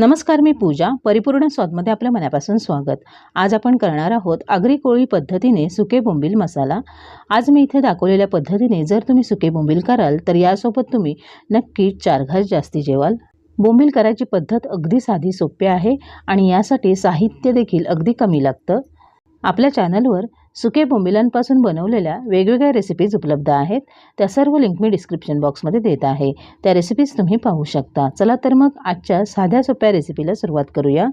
नमस्कार मी पूजा. परिपूर्ण स्वादमध्ये आपल्या मनापासून स्वागत. आज आपण करणार आहोत आगरी कोळी पद्धतीने सुके बोंबील मसाला. आज मी इथे दाखवलेल्या पद्धतीने जर तुम्ही सुके बोंबील कराल तर यासोबत तुम्ही नक्कीच चार घास जास्ती जेवाल. बोंबील करायची पद्धत अगदी साधी सोपी आहे आणि यासाठी साहित्य देखील अगदी कमी लागतं. आपल्या चॅनलवर सुके बोंबिलांपासून बनवलेल्या वेगवेगळ्या रेसिपीज उपलब्ध आहेत. त्या सर्व लिंक मी डिस्क्रिप्शन बॉक्समध्ये देत आहे. त्या रेसिपीज तुम्ही पाहू शकता. चला तर मग आजच्या साध्या सोप्या रेसिपीला सुरुवात करूया.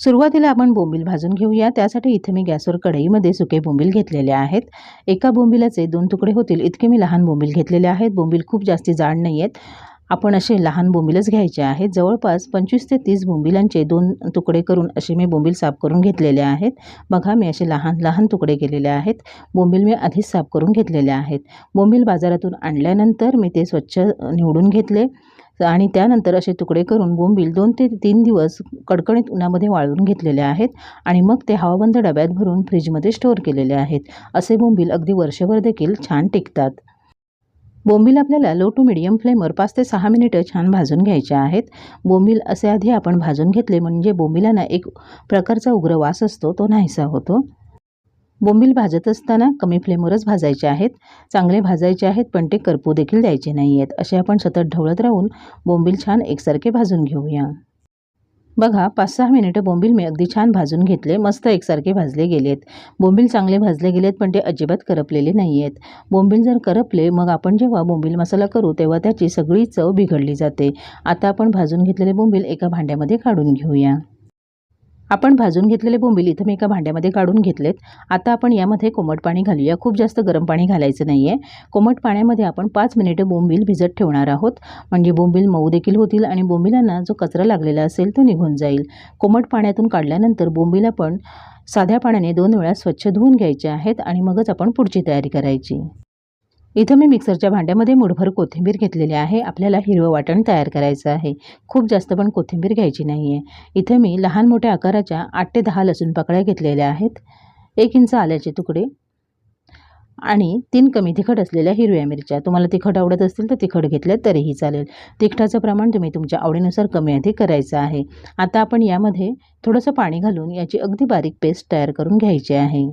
सुरुवातीला आपण बोंबील भाजून घेऊया. त्यासाठी इथे मी गॅसवर कढईमध्ये सुके बोंबील घेतलेले आहेत. एका बोंबिलाचे दोन तुकडे होतील. इतके मी लहान बोंबील घेतलेले आहेत. बोंबील खूप जास्ती जाड नाही आहेत आपण असे लहान बोंबीलच घ्यायचे आहेत. जवळपास पंचवीस ते तीस बोंबिलांचे दोन तुकडे करून असे मी बोंबील साफ करून घेतलेले आहेत. बघा मी असे लहान लहान तुकडे केलेले आहेत. बोंबील मी आधीच साफ करून घेतलेले आहेत. बोंबील बाजारातून आणल्यानंतर मी ते स्वच्छ निवडून घेतले आणि त्यानंतर असे तुकडे करून बोंबील दोन ते तीन दिवस कडकणीत उन्हामध्ये वाळवून घेतलेले आहेत आणि मग ते हवाबंद डब्यात भरून फ्रीजमध्ये स्टोअर केलेले आहेत. असे बोंबील अगदी वर्षभर देखील छान टिकतात. बोंबील आपल्याला लो टू मिडियम फ्लेमवर पाच ते सहा मिनिटं छान भाजून घ्यायचे आहेत. बोंबील असे आधी आपण भाजून घेतले म्हणजे बोंबिलांना एक प्रकारचा उग्र वास असतो तो नाहीसा होतो. बोंबील भाजत असताना कमी फ्लेमवरच भाजायचे आहेत. चांगले भाजायचे आहेत पण ते करपू देखील द्यायचे नाही आहेत असे आपण सतत ढवळत राहून बोंबील छान एकसारखे भाजून घेऊया. बघा पाच सहा मिनिटं बोंबील मी अगदी छान भाजून घेतले. मस्त एकसारखे भाजले गेलेत बोंबील चांगले भाजले गेलेत पण ते अजिबात करपलेले नाही आहेत. बोंबील जर करपले मग आपण जेव्हा बोंबील मसाला करू तेव्हा त्याची सगळी चव बिघडली जाते. आता आपण भाजून घेतलेले बोंबील एका भांड्यामध्ये काढून घेऊया. आपण भाजून घेतलेले बोंबील इथं मी एका भांड्यामध्ये काढून घेतलेत. आता आपण यामध्ये कोमट पाणी घालूया. खूप जास्त गरम पाणी घालायचं नाही आहे कोमट पाण्यामध्ये आपण पाच मिनिटं बोंबील भिजत ठेवणार आहोत. म्हणजे बोंबील मऊ देखील होतील आणि बोंबिलांना जो कचरा लागलेला असेल तो निघून जाईल. कोमट पाण्यातून काढल्यानंतर बोंबील आपण साध्या पाण्याने दोन वेळा स्वच्छ धुवून घ्यायचे आहेत आणि मगच आपण पुढची तयारी करायची. इथं मी मिक्सरच्या भांड्यामध्ये मुठभर कोथिंबीर घेतलेली आहे. आपल्याला हिरवं वाटण तयार करायचं आहे. खूप जास्त पण कोथिंबीर घ्यायची नाही आहे इथं मी लहान मोठ्या आकाराच्या आठ ते दहा लसूण पाकळ्या घेतलेल्या आहेत. एक इंच आल्याचे तुकडे आणि तीन कमी तिखट असलेल्या हिरव्या मिरच्या. तुम्हाला तिखट आवडत असतील तर तिखट घेतल्या तरीही चालेल. तिखटाचं प्रमाण तुम्ही तुमच्या आवडीनुसार कमी अधिक करायचं आहे. आता आपण यामध्ये थोडंसं पाणी घालून याची अगदी बारीक पेस्ट तयार करून घ्यायची आहे.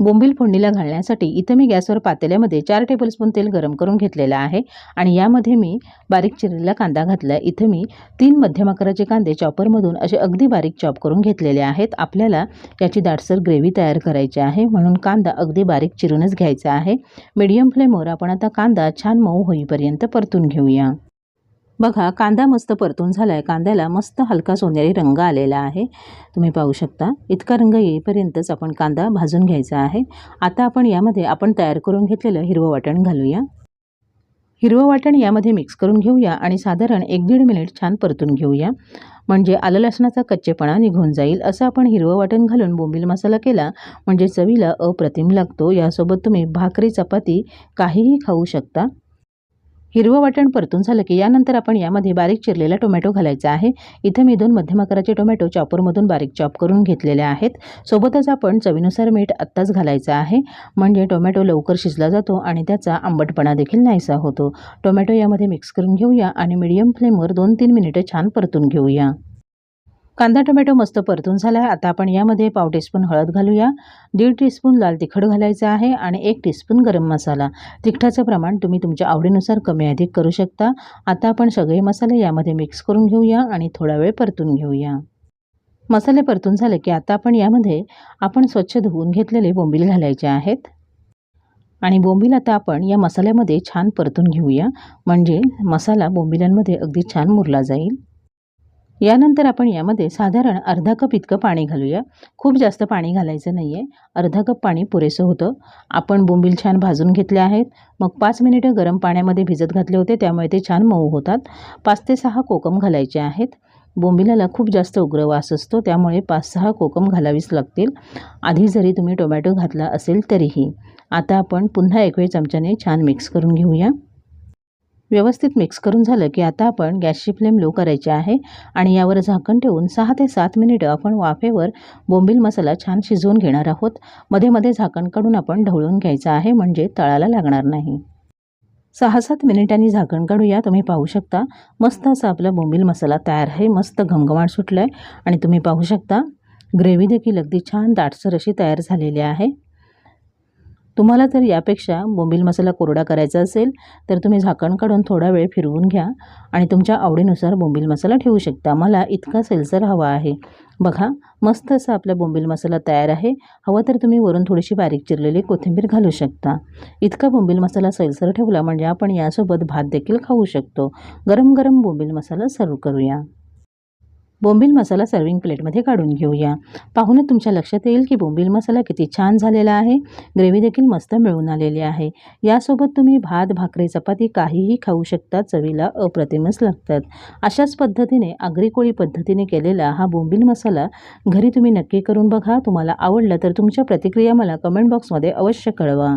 बोंबील फोडणीला घालण्यासाठी इथं मी गॅसवर पातेल्यामध्ये चार टेबलस्पून तेल गरम करून घेतलेलं आहे आणि यामध्ये मी बारीक चिरलेला कांदा घातला. इथं मी तीन मध्यम आकाराचे कांदे चॉपरमधून असे अगदी बारीक चॉप करून घेतलेले आहेत. आपल्याला याची दाटसर ग्रेव्ही तयार करायची आहे. म्हणून कांदा अगदी बारीक चिरूनच घ्यायचा आहे. मीडियम फ्लेमवर आपण आता कांदा छान मऊ होईपर्यंत परतून घेऊया. बघा कांदा मस्त परतून झाला आहे कांद्याला मस्त हलका सोनेरी रंग आलेला आहे. तुम्ही पाहू शकता. इतका रंग येईपर्यंतच आपण कांदा भाजून घ्यायचा आहे. आता आपण यामध्ये आपण तयार करून घेतलेलं हिरवं वाटण घालूया. हिरवं वाटण यामध्ये मिक्स करून घेऊया आणि साधारण एक दीड मिनिट छान परतून घेऊया. म्हणजे आलं लसणाचा कच्चेपणा निघून जाईल. असं आपण हिरवं वाटण घालून बोंबील मसाला केला म्हणजे चवीला अप्रतिम लागतो. यासोबत तुम्ही भाकरी चपाती काहीही खाऊ शकता. हिरवं वाटण परतून झालं की यानंतर आपण यामध्ये बारीक चिरलेला टोमॅटो घालायचा आहे. इथं मी दोन मध्यम आकाराचे टोमॅटो चॉपरमधून बारीक चॉप करून घेतलेले आहेत. सोबतच आपण चवीनुसार मीठ आत्ताच घालायचं आहे. म्हणजे टोमॅटो लवकर शिजला जातो आणि त्याचा आंबटपणा देखील नाहीसा होतो. टोमॅटो यामध्ये मिक्स करून घेऊया आणि मीडियम फ्लेमवर दोन तीन मिनिटं छान परतून घेऊया. कांदा टोमॅटो मस्त परतून झाला आहे आता आपण यामध्ये पाव टीस्पून हळद घालूया. दीड टीस्पून लाल तिखट घालायचं आहे आणि एक टीस्पून गरम मसाला. तिखटाचं प्रमाण तुम्ही तुमच्या आवडीनुसार कमी अधिक करू शकता. आता आपण सगळे मसाले यामध्ये मिक्स करून घेऊया आणि थोडा वेळ परतून घेऊया. मसाले परतून झाले की आता आपण यामध्ये आपण स्वच्छ धुवून घेतलेले बोंबील घालायचे आहेत. आणि बोंबील आता आपण या मसाल्यामध्ये छान परतून घेऊया. म्हणजे मसाला बोंबिलांमध्ये अगदी छान मुरला जाईल. यानंतर आपण यामध्ये साधारण अर्धा कप इतकं पाणी घालूया. खूप जास्त पाणी घालायचं नाही आहे अर्धा कप पाणी पुरेसं होतं. आपण बोंबील छान भाजून घेतले आहेत. मग पाच मिनिटं गरम पाण्यामध्ये भिजत घातले होते त्यामुळे ते छान मऊ होतात. पाच ते सहा कोकम घालायचे आहेत. बोंबिलाला खूप जास्त उग्र वास असतो त्यामुळे पाच सहा कोकम घालावीच लागतील. आधी जरी तुम्ही टोमॅटो घातला असेल तरीही. आता आपण पुन्हा एक वेळ चमच्याने छान मिक्स करून घेऊया. व्यवस्थित मिक्स करून झालं की आता आपण गॅसची फ्लेम लो करायची आहे आणि यावर झाकण ठेवून सहा ते सात मिनिटं आपण वाफेवर बोंबील मसाला छान शिजवून घेणार आहोत. मध्ये मध्ये झाकण काढून आपण ढवळून घ्यायचं आहे म्हणजे तळाला लागणार नाही. सहा सात मिनिटांनी झाकण काढूया. तुम्ही पाहू शकता मस्त असा आपला बोंबील मसाला तयार आहे. मस्त घमघमाट सुटला आहे आणि तुम्ही पाहू शकता ग्रेव्ही देखील अगदी छान दाटसर अशी तयार झालेली आहे. तुम्हाला जर यापेक्षा बोंबील मसाला कोरडा करायचा असेल तर तुम्ही झाकण काढून थोडा वेळ फिरवून घ्या आणि तुमच्या आवडीनुसार बोंबील मसाला ठेवू शकता. मला इतका सेलसर हवा आहे. बघा मस्त असा आपला बोंबील मसाला तयार आहे. हवा तर तुम्ही वरून थोडीशी बारीक चिरलेली कोथिंबीर घालू शकता. इतका बोंबील मसाला सैलसर ठेवला म्हणजे आपण यासोबत भात देखील खाऊ शकतो. गरम गरम बोंबील मसाला सर्व करूया. बोंबील मसाला सर्विंग प्लेटमध्ये काढून घेऊया. पाहूनच तुमच्या लक्षात येईल की बोंबील मसाला किती छान झालेला आहे. ग्रेव्ही देखील मस्त मिळून आलेली आहे. यासोबत तुम्ही भात भाकरी चपाती काहीही खाऊ शकता चवीला अप्रतिमच लागतात. अशाच पद्धतीने आगरी कोळी पद्धतीने केलेला हा बोंबील मसाला घरी तुम्ही नक्की करून बघा. तुम्हाला आवडला तर तुमच्या प्रतिक्रिया मला कमेंट बॉक्समध्ये अवश्य कळवा.